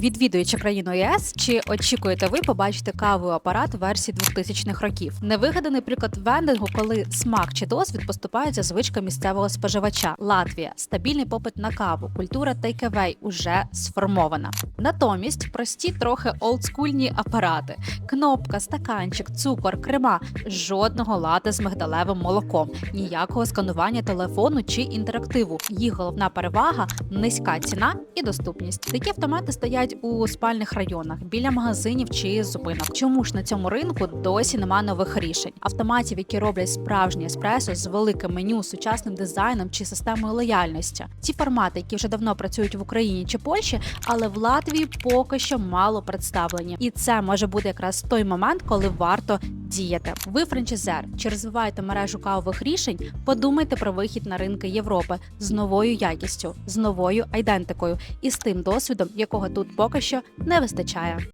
Відвідуючи країну ЄС, чи очікуєте ви побачити кавовий апарат версії 2000-х років? Невигаданий приклад вендингу, коли смак чи досвід поступаються звичкам місцевого споживача. Латвія стабільний попит на каву, культура тейкевей уже сформована. Натомість прості трохи олдскульні апарати: кнопка, стаканчик, цукор, крема, жодного лати з мигдалевим молоком, ніякого сканування телефону чи інтерактиву. Їх головна перевага низька ціна і доступність. Такі автомати стоять у спальних районах біля магазинів чи зупинок. Чому ж на цьому ринку досі нема нових рішень? Автоматів, які роблять справжнє еспресо з великим меню, сучасним дизайном чи системою лояльності. Ці формати, які вже давно працюють в Україні чи Польщі, але в Латвії поки що мало представлені. І це може бути якраз той момент, коли варто діяти. Ви франчайзер чи розвиваєте мережу кавових рішень? Подумайте про вихід на ринки Європи з новою якістю, з новою айдентикою і з тим досвідом, якого тут поки що не вистачає.